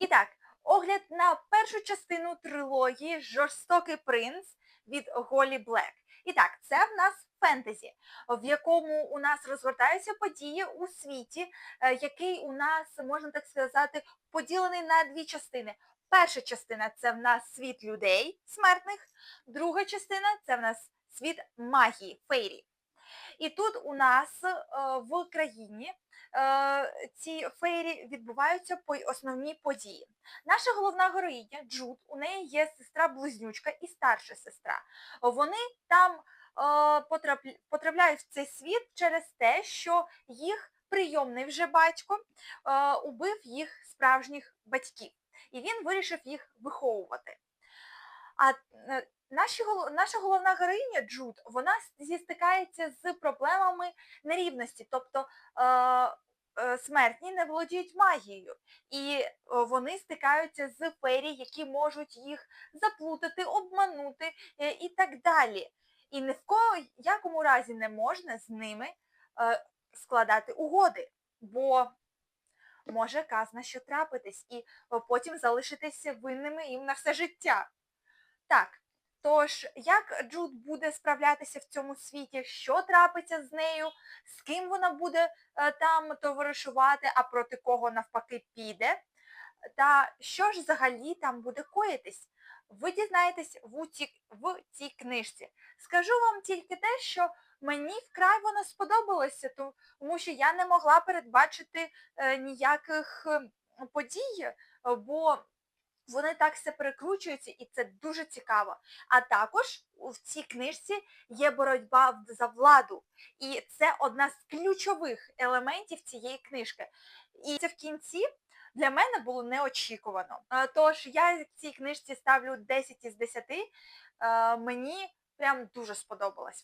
І так, огляд на першу частину трилогії Жорстокий принц від Голі Блек. І так, це в нас фентезі, в якому у нас розгортаються події у світі, е, який у нас, можна так сказати, поділений на дві частини. Перша частина це в нас світ людей смертних, друга частина це в нас світ магії, фейрі. І тут у нас е, в країні е, ці фейрі відбуваються по основні події. Наша головна героїня Джуд, у неї є сестра-близнючка і старша сестра. Вони там е, потрапляють в цей світ через те, що їх прийомний вже батько убив їх справжніх батьків, і він вирішив їх виховувати. А наші, наша головна героїня Джуд, вона с- зі- стикається з проблемами нерівності, тобто е, е, смертні не володіють магією, і вони стикаються з фері, які можуть їх заплутати, обманути е, і так далі. І ні в кого якому разі не можна з ними е, складати угоди, бо може казна що трапитись, і потім залишитися винними їм на все життя. Так, тож як Джуд буде справлятися в цьому світі, що трапиться з нею, з ким вона буде е, там товаришувати, а проти кого навпаки піде, та що ж взагалі там буде коїтись? Ви дізнаєтесь в, цій, в цій книжці. Скажу вам тільки те, що мені вкрай воно сподобалося, тому що я не могла передбачити е, ніяких подій, бо вони так все перекручуються і це дуже цікаво. А також в цій книжці є боротьба за владу. І це одна з ключових елементів цієї книжки. І це в кінці для мене було неочікувано. Е, Тож я цій книжці ставлю 10 із 10. Е, Мені прям дуже сподобалось.